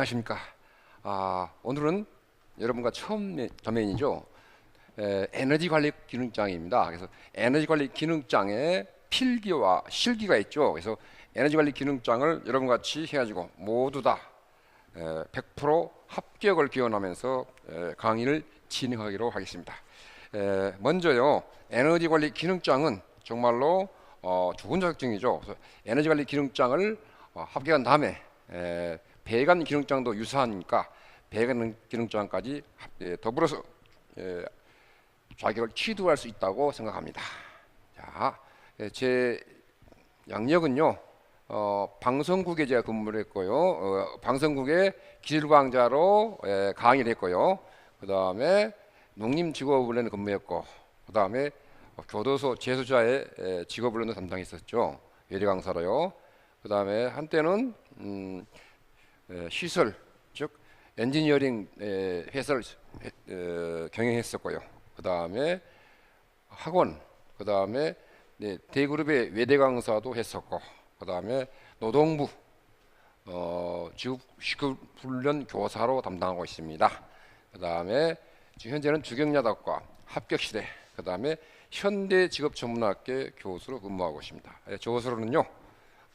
안녕하십니까. 아, 오늘은 여러분과 처음 도면이죠. 에, 에너지 관리 기능장입니다. 그래서 에너지 관리 기능장에 필기와 실기가 있죠. 그래서 에너지 관리 기능장을 여러분 같이 해가지고 모두 다 에, 100% 합격을 기원하면서 에, 강의를 진행하기로 하겠습니다. 에, 먼저요, 에너지 관리 기능장은 정말로 어, 좋은 자격증이죠. 에너지 관리 기능장을 어, 합격한 다음에 에, 배관 기능장도 유사하니까 배관 기능장까지 합- 예, 더불어서 예, 자격을 취득할 수 있다고 생각합니다. 자, 예, 제 양력은요. 어, 방송국에 제가 근무를 했고요. 어, 방송국에 기술 강좌로 예, 강의를 했고요. 그 다음에 농림직업훈련 근무했고, 그 다음에 교도소 재소자의 예, 직업훈련도 담당했었죠. 예리 강사로요. 그 다음에 한때는 음, 에, 시설 즉 엔지니어링 에, 회사를 경영했었고요. 그 다음에 학원, 그 다음에 네, 대그룹의 외대 강사도 했었고, 그 다음에 노동부 어, 직업 훈련 교사로 담당하고 있습니다. 그 다음에 현재는 주경야덕과 합격시대, 그 다음에 현대 직업전문학교 교수로 근무하고 있습니다. 예, 교수로는요.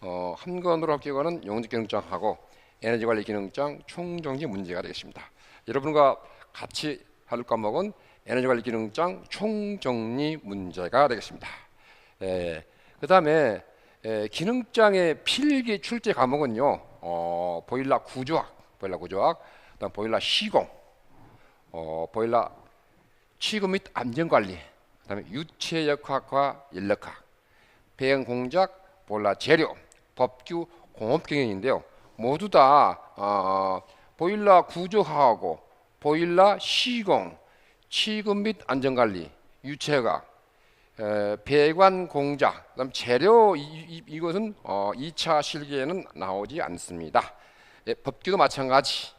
어, 한 건으로 합격하는 기능장하고 에너지 관리 기능장 총정리 문제가 되겠습니다. 여러분과 같이 할 과목은 에너지 관리 기능장 총정리 문제가 되겠습니다. 예, 그 다음에 예, 기능장의 필기 출제 과목은요. 어, 보일러 구조학, 보일러 구조학, 그다음 보일러 시공, 어, 보일러 취급 및 안전 관리, 그다음에 유체 역학과 인력학, 배양 공작, 보일러 재료, 법규, 공업 경영인데요. 모두 다 어, 보일러 구조하고 보일러 시공, 취급 및 안전 관리, 유체각, 에, 배관 공작, 그다음 재료 이, 이, 것은 어, 2차 실기에는 나오지 않습니다. 예, 법규도 마찬가지.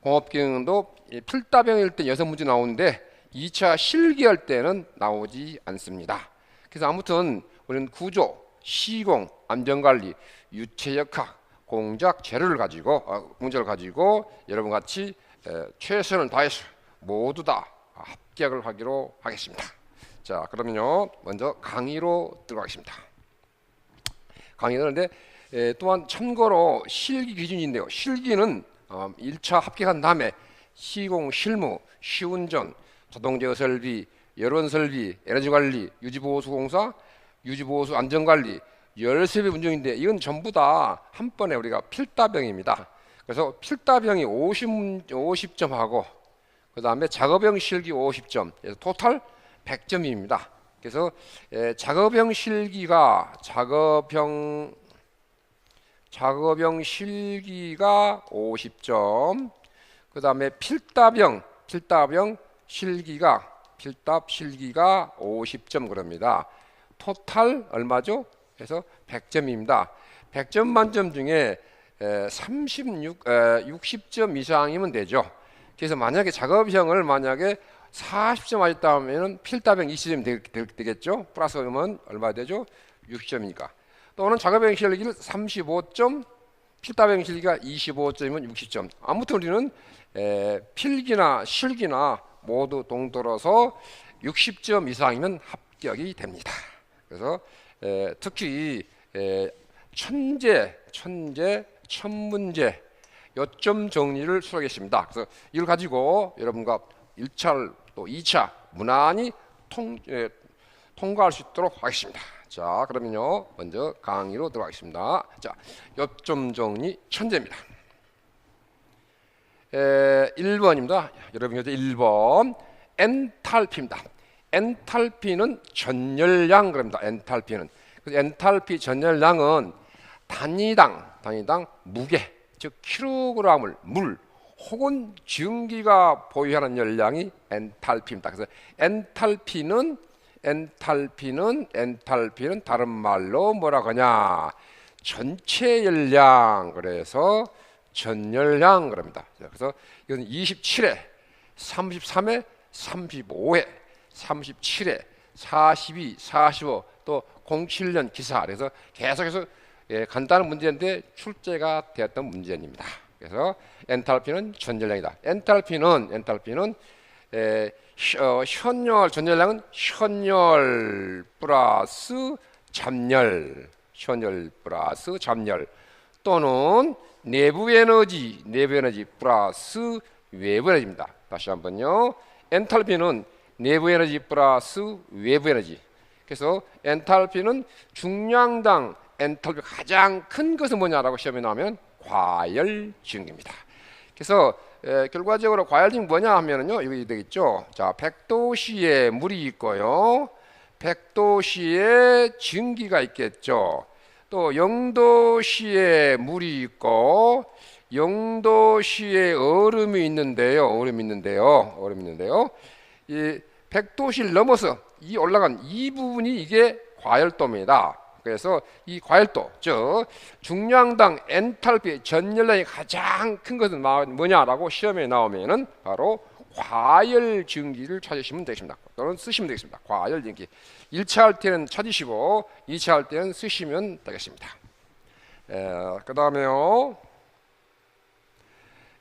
공업 경영도 이 필답형일 때 여섯 문제 나오는데 2차 실기할 때는 나오지 않습니다. 그래서 아무튼 우리는 구조, 시공, 안전관리, 유체역학, 공작 재료를 가지고 어, 공작을 가지고 여러분 같이 에, 최선을 다해서 모두 다 합격을 하기로 하겠습니다. 자, 그러면요 먼저 강의로 들어가겠습니다. 강의는 근데 에, 또한 참고로 실기 기준인데요. 실기는 어, 1차 합격한 다음에 시공, 실무, 시운전, 자동제어 설비, 여론 설비, 에너지 관리, 유지보수 공사, 유지보수 안전관리, 열세비 운영인데 이건 전부 다 한 번에 우리가 필답형입니다. 그래서 필답형이 50, 50점하고 그 다음에 작업형 실기 50점, 그래서 토탈 100점입니다. 그래서 에, 작업형 실기가 작업형 작업형 실기가 50점, 그 다음에 필답형 필답형 실기가 필답 실기가 50점 그럽니다. 토탈 얼마죠? 그래서 100점입니다. 100점 만점 중에 에, 36, 에, 60점 이상이면 되죠. 그래서 만약에 작업형을 만약에 40점 맞았다 하면은 필답형 20점 되, 겠죠 플러스 하면 얼마 되죠? 60점이니까. 또는 작업형 실기를 35점, 필답형 실기가 25점이면 60점. 아무튼 우리는 에, 필기나 실기나 모두 동떨어서 60점 이상이면 합격이 됩니다. 그래서 에, 특히 에, 천재, 천재, 천문제 요점 정리를 수록했습니다. 그래서 이걸 가지고 여러분과 1차 또 2차 무난히 통, 에, 통과할 수 있도록 하겠습니다. 자, 그러면요. 먼저 강의로 들어가겠습니다. 자, 요점 정리 천재입니다. 에, 1번입니다. 여러분 현재 1번 엔탈피입니다. 엔탈피는 전열량 그럽니다. 엔탈피는 엔탈피 전열량은 단위당 단위당 무게 즉 킬로그램을 물 혹은 증기가 보유하는 열량이 엔탈피입니다. 그래서 엔탈피는 엔탈피는 엔탈피는 다른 말로 뭐라 하냐 전체 열량 그래서 전열량 그럽니다. 그래서 이건 27회, 33회, 35회, 37회, 42, 45, 또 07년 기사 그래서 계속해서 예, 간단한 문제인데 출제가 되었던 문제입니다. 그래서 엔탈피는 전열량이다. 엔탈피는 엔탈피는 에, 어, 현열 전열량은 현열 플러스 잠열, 현열 플러스 잠열 또는 내부 에너지, 내부 에너지 플러스 외부 에너지입니다. 다시 한번요. 엔탈피는 내부 에너지 플러스 외부 에너지. 그래서 엔탈피는 중량당 엔탈피 가장 큰 것은 뭐냐라고 시험에 나오면 과열 증입니다. 그래서 에, 결과적으로 과열증 뭐냐 하면은요 이거 되겠죠. 자, 100도씨에 물이 있고요. 100도씨에 증기가 있겠죠. 또 0도씨에 물이 있고 0도씨에 얼음이 있는데요. 얼음이 있는데요. 얼음이 있는데요. 이 100도씨를 넘어서 이 올라간 이 부분이 이게 과열도입니다. 그래서 이 과열도, 즉 중량당 엔탈피 전열량이 가장 큰 것은 마- 뭐냐라고 시험에 나오면은 바로 과열 증기를 찾으시면 되겠습니다. 또는 쓰시면 되겠습니다. 과열 증기. 1차 할 때는 찾으시고 2차 할 때는 쓰시면 되겠습니다. 그 다음에요.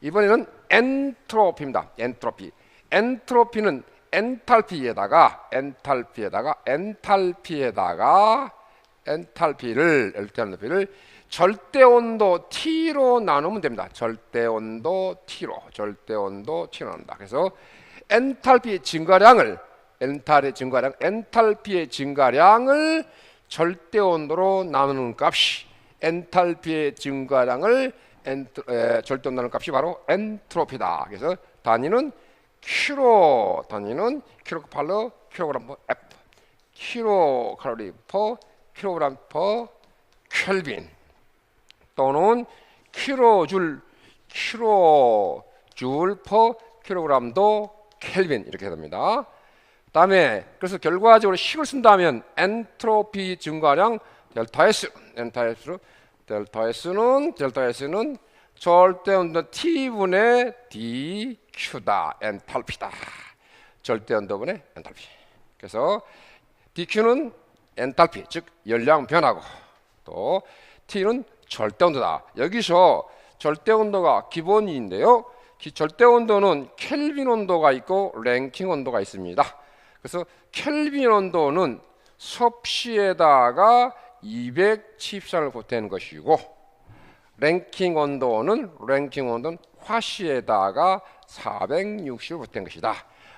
이번에는 엔트로피입니다. 엔트로피. 엔트로피는 엔탈피에다가 엔탈피에다가 엔탈피에다가 엔탈피를 엔탈피를 절대 온도 T로 나누면 됩니다. 절대 온도 T로 절대 온도 T로 나눈다. 그래서 엔탈피 증가량을 엔탈의 증가량 엔탈피의 증가량을 절대 온도로 나누는 값이 엔탈피의 증가량을 엔트, 에, 절대 온도 나누는 값이 바로 엔트로피다. 그래서 단위는 킬로 단위는 킬로칼로 킬로그램 퍼 F 킬로 칼로리 퍼 킬로그램 퍼 켈빈 또는 킬로줄 킬로줄 퍼 킬로그램도 켈빈 이렇게 됩니다. 다음에 그래서 결과적으로 식을 쓴다면 엔트로피 증가량 델타 S 델타 S 델타 S는 델타 S는 절대 온도 T분의 DQ다 엔탈피다. 절대 온도분의 엔탈피. 그래서 DQ는 엔탈피 즉 열량 변하고. 또 T는 절대 온도다. 여기서 절대 온도가 기본인데요. 기- 절대 온도는 켈빈 온도가 있고 랭킹 온도가 있습니다. 그래서 켈빈 온도는 섭씨에다가 274를 보태는 것이고 랭킹 온도는 랭킹 온도는 화씨에다가 460을 보탠 것이다.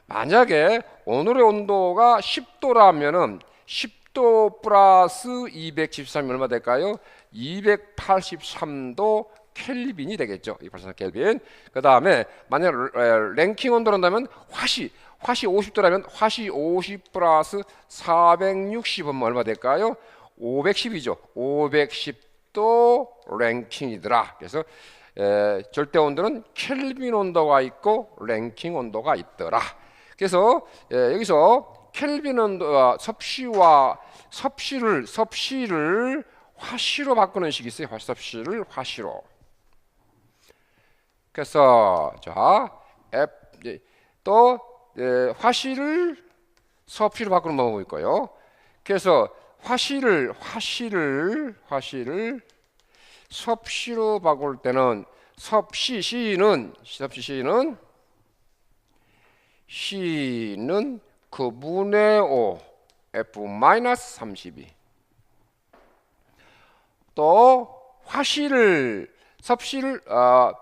만약에 오늘의 온도가 10도라면은 10도 플러스 273이 얼마 될까요? 283도 켈빈이 되겠죠. 283 켈빈. 그 다음에 만약 랭킹 온도란다면 화씨 화씨 50도라면 화씨 50 플러스 460은 얼마 될까요? 510이죠. 510 도 랭킹이더라. 그래서 에, 절대 온도는 켈빈 온도가 있고 랭킹 온도가 있더라. 그래서 에, 여기서 켈빈 온도와 섭씨와 섭씨를 섭씨를 화씨로 바꾸는 식이 있어요. 화- 섭씨를 화씨로. 그래서 자, F, 이제 또 에, 화씨를 섭씨로 바꾸는 방법이 있고요. 그래서 화씨를 화씨를 화씨를 섭씨로 바꿀 때는 섭씨 C는 섭씨 C는 C는 그분의 5 F 마이너스 32. 또 화씨를 섭씨를 아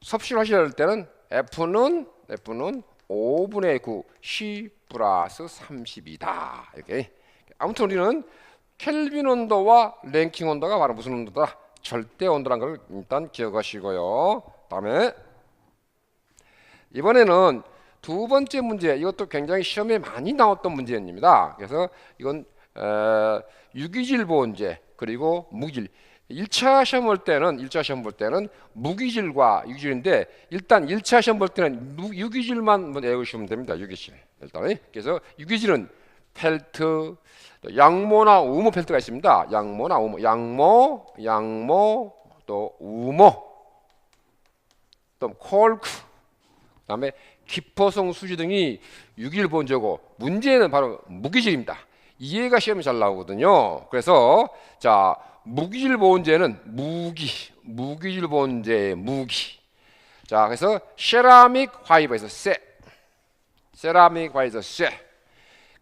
섭씨를 할 때는 F는 F는 5분의 9 C 플러스 30이다. 이렇게 아무튼 우리는 켈빈 온도와 랭킹 온도가 바로 무슨 온도다? 절대 온도라는 걸 일단 기억하시고요. 다음에 이번에는 두 번째 문제 이것도 굉장히 시험에 많이 나왔던 문제입니다. 그래서 이건 어, 유기질 보온제 그리고 무기질 1차 시험 볼 때는 1차 시험 볼 때는 무기질과 유기질인데 일단 1차 시험 볼 때는 무- 유기질만 외우시면 됩니다. 유기질. 일단 그래서 유기질은 펠트 또 양모나 우모 펠트가 있습니다. 양모나 우모, 양모, 양모 또 우모 또 콜크 그다음에 기포성 수지 등이 유기질 본저고 문제는 바로 무기질입니다. 이해가 시험에 잘 나오거든요. 그래서 자 무기질 보온제는 무기 무기질 본제 무기. 자, 그래서 세라믹 화이브에서 세. 세라믹 화이브에서 세.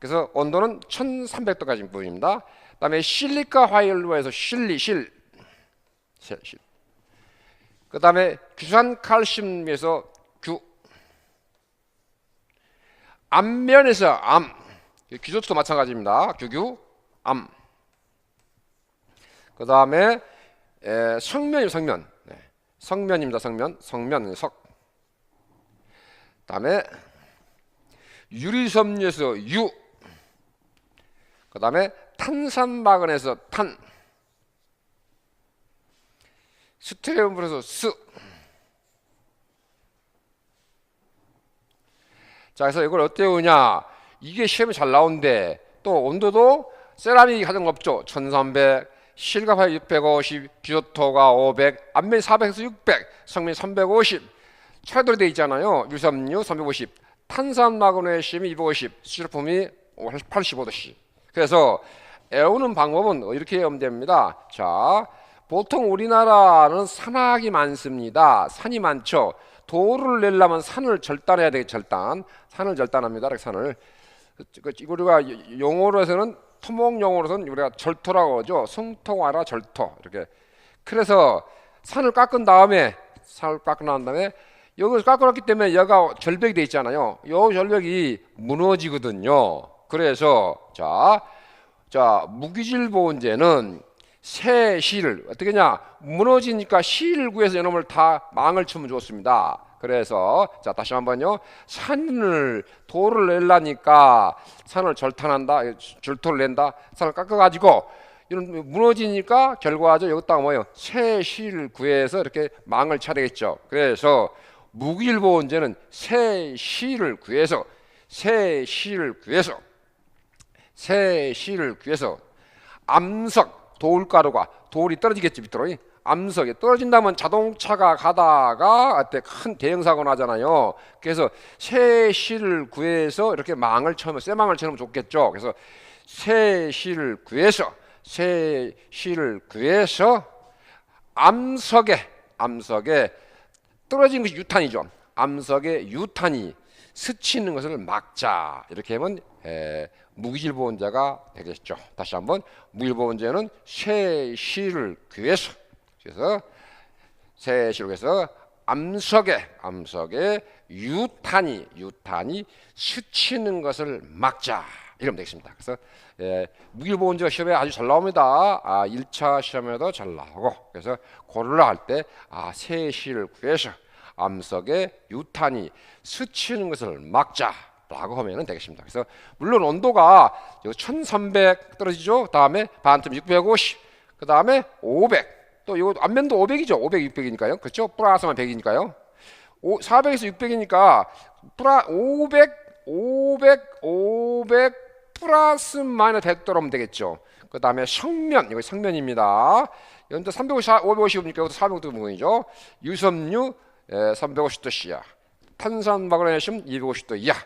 그래서 온도는 1300도까지 보입니다. 그다음에 실리카 화이얼로에서 실리 실. 실. 실. 그다음에 규산 칼슘에서 규. 암면에서 암. 규조도 마찬가지입니다. 규규 암. 그다음에 에, 성면이 성면. 네. 성면입니다. 성면. 성면 석. 그다음에 유리섬유에서 유. 그 다음에 탄산마근에서 탄. 스테레오물에서 스. 자, 그래서 이걸 어떻게 오냐? 이게 시험에 잘 나오는데 또 온도도 세라믹이 가장 높죠. 1300, 실가파 650, 규토가 500, 안면 400에서 600, 성면 350. 차이돌이 돼 있잖아요. 유섬유 350, 탄산 마그네슘이 250, 수질품이 85도씨. 그래서 애우는 방법은 이렇게 하면 됩니다. 자, 보통 우리나라는 산악이 많습니다. 산이 많죠. 도를 내려면 산을 절단해야 되겠 절단. 산을 절단합니다. 이렇게 산을. 그, 그, 우리가 용어로 해서는 토목 용어로서는 우리가 절토라고 하죠. 성토와라 절토. 이렇게. 그래서 산을 깎은 다음에 산을 깎고 난 다음에 여기서 깎아놨기 때문에 여기가 절벽이 돼 있잖아요. 요 절벽이 무너지거든요. 그래서 자, 자 무기질 보온제는 새 실을 어떻게 냐 무너지니까 실을 구해서 이놈을 다 망을 치면 좋습니다. 그래서 자 다시 한번요 산을 돌을 내려니까 산을 절탄한다 절토를 낸다 산을 깎아가지고 이런 무너지니까 결과적으로 여기다가 뭐예요 새 실을 구해서 이렇게 망을 차리겠죠. 그래서 무기일보원제는 새 실을 구해서 새 실을 구해서 새 실을 구해서 암석 돌가루가 돌이 떨어지겠지 밑으로 암석이 떨어진다면 자동차가 가다가 어때 큰 대형 사고 나잖아요. 그래서 새 실을 구해서 이렇게 망을 쳐면 쇠망을 쳐면 좋겠죠. 그래서 새 실을 구해서 새 실을 구해서 암석에 암석에 떨어진 것이 유탄이죠. 암석에 유탄이 스치는 것을 막자 이렇게 하면 에, 무기질보원자가 되겠죠. 다시 한번 무기질보원자는 쇠실을 귀해서 그래서 쇠실을 해서 암석에 암석에 유탄이 유탄이 스치는 것을 막자 이러면 되겠습니다. 그래서 예, 무기보온제가 시험에 아주 잘 나옵니다. 아, 1차 시험에도 잘 나오고 그래서 고르라 할 때 아, 세시를 구해서 암석에 유탄이 스치는 것을 막자라고 하면 되겠습니다. 그래서 물론 온도가 1300 떨어지죠. 다음에 반틈 650, 그 다음에 500. 또 이거 앞면도 500이죠. 500, 600이니까요. 그렇죠? 플러스만 100이니까요. 400에서 600이니까 플라 500, 500, 500 플러스 마이너스 100 떨어면 되겠죠. 그 다음에 성면, 이거 성면입니다. 연도 350, 550이니까 이것도 400도 부분이죠. 유섬유 350도 씨야. 탄산 마그네슘 250도 이하.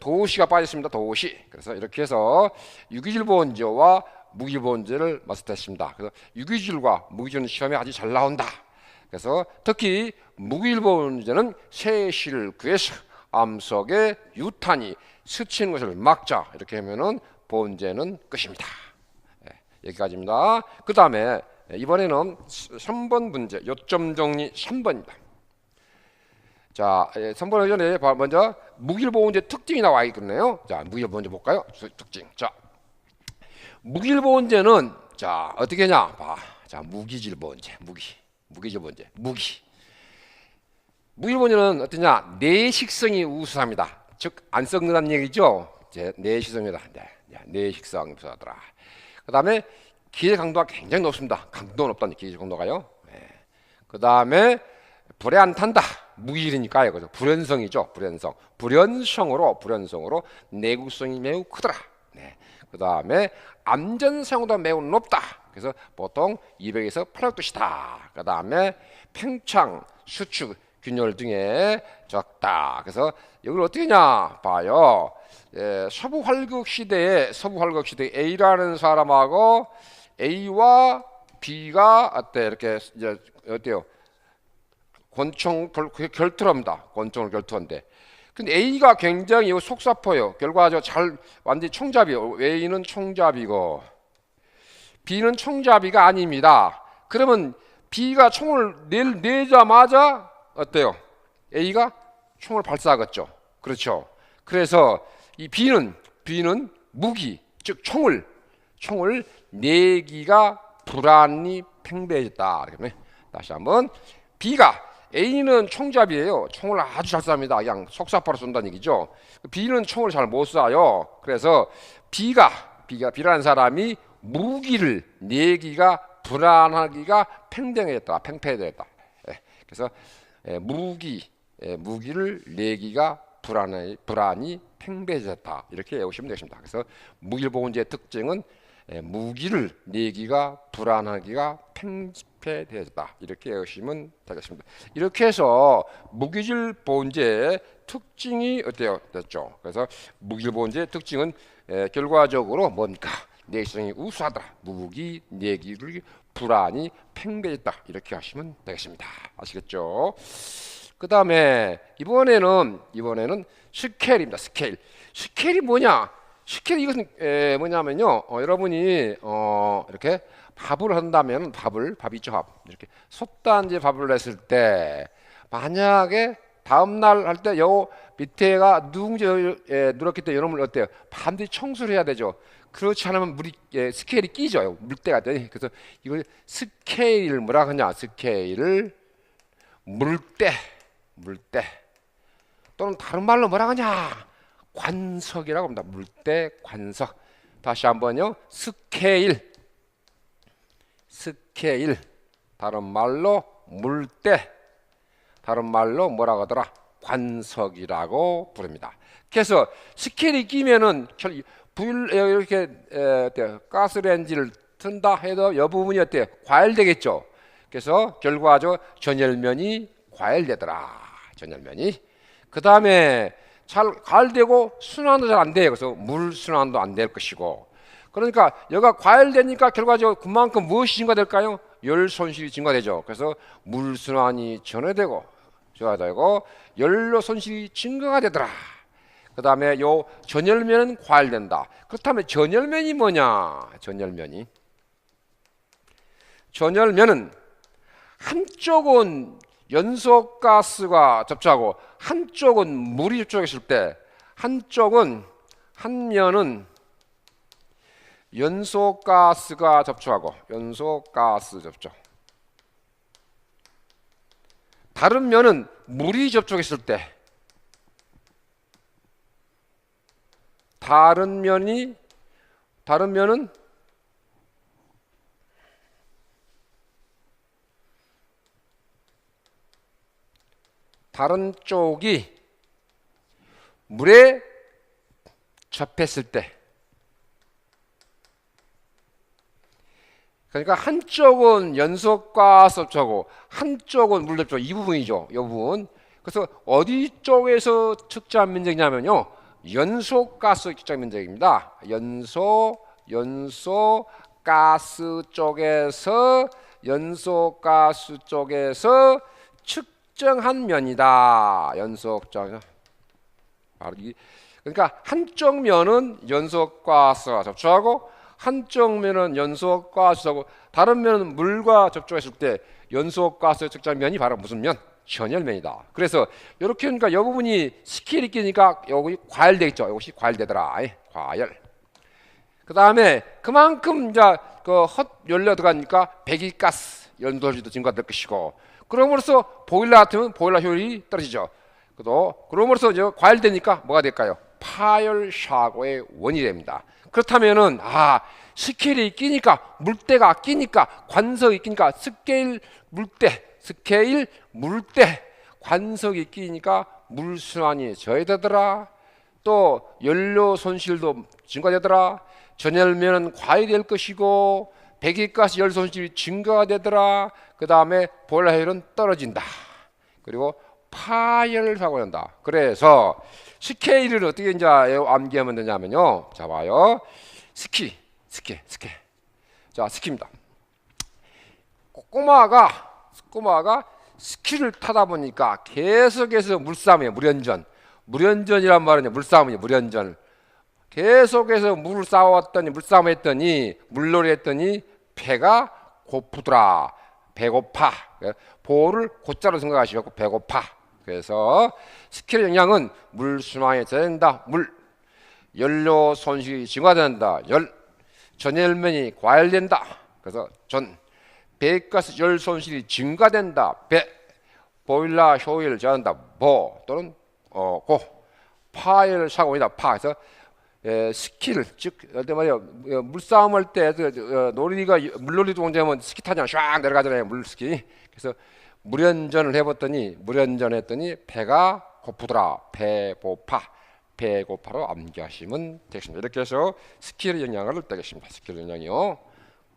도시가 빠졌습니다. 도시. 그래서 이렇게 해서 유기질 보온제와 무기 보온제를 마스터했습니다. 그래서 유기질과 무기질은 시험에 아주 잘 나온다. 그래서 특히 무기질 보온제는 세실을 구해서 암석에 유탄이 스치는 것을 막자 이렇게 하면은 보온제는 끝입니다. 네, 여기까지입니다. 그 다음에 이번에는 3번 문제 요점 정리 3번입니다. 자, 3번 예, 전에 먼저 무길보온제 특징이 나와 있겠네요. 자, 무길보온제 볼까요? 특징. 자, 무길보온제는 자 어떻게 하냐? 봐. 자, 무기질보 온제, 무기, 무기질보 온제, 무기. 무길보온제는 어떠냐? 내식성이 우수합니다. 즉, 안 썩는다는 얘기죠. 이제 내식성이다. 네, 내식성 우수하더라. 그 다음에 기회 강도가 굉장히 높습니다. 강도 높다는 기회 강도가요. 네. 그 다음에 불에 안 탄다. 무일이니까요. 그죠? 불연성이죠. 불연성. 불연성으로 불연성으로 내구성이 매우 크더라. 네. 그다음에 안전성도 매우 높다. 그래서 보통 200에서 800도시다. 그다음에 팽창, 수축, 균열 등에 적다. 그래서 이걸 어떻게 하냐 봐요. 예, 서부 활극 시대에 서부 활극 시대 A라는 사람하고 A와 B가 어때 이렇게 이제 어때요? 권총 결, 결투합니다. 권총을 결투한데. 근데 A가 굉장히 이거 속사포예요. 결과적으로 잘 완전히 총잡이요. A는 총잡이고 B는 총잡이가 아닙니다. 그러면 B가 총을 내, 내자마자 어때요? A가 총을 발사하겠죠. 그렇죠. 그래서 이 B는 B는 무기 즉 총을 총을 내기가 불안이 팽배해졌다. 그러면 다시 한번 B가 A는 총잡이에요. 총을 아주 잘 쏴니다. 그냥 속사파로 쏜다는 얘기죠. B는 총을 잘 못 쏴요. 그래서 B가 B가 B라는 사람이 무기를 내기가 불안하기가 팽팽해졌다. 팽팽해졌다. 예, 그래서 예, 무기 예, 무기를 내기가 불안해 불안이 팽배해졌다. 이렇게 외우시면 되겠습니다. 그래서 무기보온제의 특징은 예, 무기를 내기가 불안하기가 팽배되었다 이렇게 외우시면 되겠습니다. 이렇게 해서 무기질 보온제의 특징이 어때요? 됐죠. 그래서 무기질 보온제의 특징은 에, 결과적으로 뭡니까? 내성이 우수하다. 무기 내기를 불안이 팽배했다. 이렇게 하시면 되겠습니다. 아시겠죠? 그 다음에 이번에는 이번에는 스케일입니다. 스케일. 스케일이 뭐냐? 스케일 이것은 에, 뭐냐면요. 어, 여러분이 어, 이렇게 밥을 한다면 밥을 밥이 있죠 밥 이렇게 솥단지 밥을 냈을 때 만약에 다음 날 할 때 요 밑에가 누룽지 에, 누렇기 때문에 여러분 어때요? 반드시 청소를 해야 되죠. 그렇지 않으면 물이 예, 스케일이 끼죠. 물때가 되니 그래서 이걸 스케일 뭐라 하냐? 스케일을 물때 물때 또는 다른 말로 뭐라 하냐? 관석이라고 합니다. 물때 관석. 다시 한번요. 스케일 스케일 다른 말로 물때 다른 말로 뭐라고 하더라 관석이라고 부릅니다. 그래서 스케일이 끼면은 불 이렇게 에, 가스레인지를 튼다 해도 이 부분이 어때 과열되겠죠. 그래서 결과적으로 전열면이 과열되더라. 전열면이 그 다음에 잘 과열되고 순환도 잘 안 돼요. 그래서 물 순환도 안 될 것이고 그러니까 여가 과열되니까 결과적으로 그만큼 무엇이 증가될까요? 열 손실이 증가되죠. 그래서 물 순환이 전해되고 증가되고 연료 손실이 증가가 되더라. 그 다음에 요 전열면은 과열된다. 그렇다면 전열면이 뭐냐? 전열면이 전열면은 한쪽은 연소가스가 접촉하고 한쪽은 물이 접촉했을 때 한쪽은 한 면은 연소 가스가 접촉하고 연소 가스 접촉. 다른 면은 물이 접촉했을 때 다른 면이 다른 면은 다른 쪽이 물에 접했을 때 그러니까 한쪽은 연속과 접촉하고 한쪽은 물 접촉 이 부분이죠. 이 부분. 그래서 어디 쪽에서 측정한 면적이냐면요. 연소 가스 측정 면적입니다. 연소 연소 가스 쪽에서 연소 가스 쪽에서 측 정한 면이다. 연소적 그러니까 한쪽 면은 연소 가스와 접촉하고 한쪽 면은 연소 가스하고 다른 면은 물과 접촉했을 때 연소 가스 측정 면이 바로 무슨 면? 전열면이다. 그래서 이렇게 하니까 이 부분이 스케일이 끼니까 여기 과열되겠죠. 이것이 과열되더라. 아이, 과열. 그 다음에 그만큼 이제 그헛 연료 들어가니까 배기가스 연소지도 증가될 것이고 그럼으로써 보일러 같으면 보일러 효율이 떨어지죠. 또 그럼으로써 이제 과열되니까 뭐가 될까요? 파열 사고의 원인이 됩니다. 그렇다면은 아 스케일이 끼니까 물때가 끼니까 관석이 끼니까 스케일 물때 스케일 물때 관석이 끼니까 물순환이 저해되더라. 또 연료 손실도 증가되더라. 전열면은 과열될 것이고 배기가스 열 손실이 증가가 되더라. 그 다음에 보일러율은 떨어진다. 그리고 파열 사고 난다. 그래서 스케일을 어떻게 이제 암기하면 되냐면요. 자 봐요. 스키, 스키, 스키. 자 스키입니다. 꼬마가 꼬마가 스키를 타다 보니까 계속해서 물싸움이에요. 물연전. 물연전이란 말은 물싸움이에요. 물연전. 계속해서 물을 싸웠더니 물싸움 했더니 물놀이 했더니 배가 고프더라. 배고파. 보를 고자로 생각하시고 배고파. 그래서 스킬의 영향은 물 수망에 된다. 물 연료 손실이 증가된다. 열 전열면이 과열된다. 그래서 전 배가스 열 손실이 증가된다. 배 보일러 효율을 저한다. 보 또는 어고 파열 사고이다. 파 그래서 에, 스킬 즉 어떤 말이야 어, 물싸움 할때 어, 놀이가 물놀이 동작하면 스키 타잖아. 쫙 내려가잖아요 물스키. 그래서 물연전을 해봤더니 물연전 했더니 배가 고프더라. 배고파. 배고파로 암기하시면 되겠습니다. 이렇게 해서 스킬의 영향을 떼겠습니다. 스킬 영향이요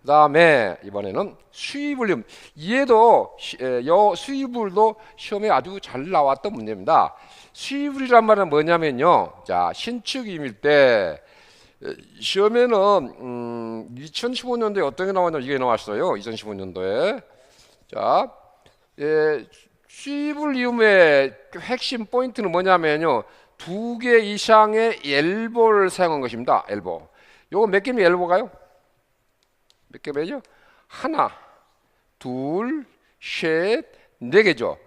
그 다음에 이번에는 수입을륨 얘도 여 수입을도 시험에 아주 잘 나왔던 문제입니다. 수입을이란 말은 뭐냐면요. 자 신축임일 때 에, 시험에는 음, 2015년도에 어떤 게 나왔냐 이게 나왔어요. 2015년도에. 자 예, 수입을리움의 핵심 포인트는 뭐냐면요. 두 개 이상의 엘보를 사용한 것입니다. 엘보. 요거 몇 개면 엘보가요? 몇 개면요? 하나, 둘, 셋, 네 개죠.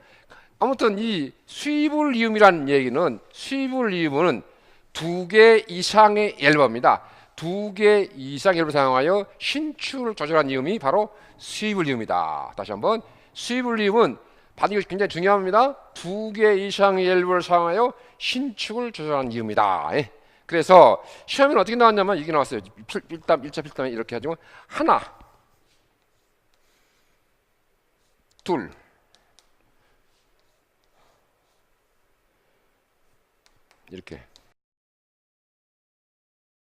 아무튼 이 수입을 이음이라는 얘기는 수입을 이음은 두 개 이상의 앨범입니다. 두 개 이상 앨범을 사용하여 신축을 조절한 이음이 바로 수입을 이음이다. 다시 한번 수입을 이음은 반응이 굉장히 중요합니다. 두 개 이상의 앨범을 사용하여 신축을 조절한 이음이다. 예. 그래서 시험에는 어떻게 나왔냐면 이게 나왔어요. 필- 필담, 일차 필담 이렇게 하지만 하나, 둘, 이렇게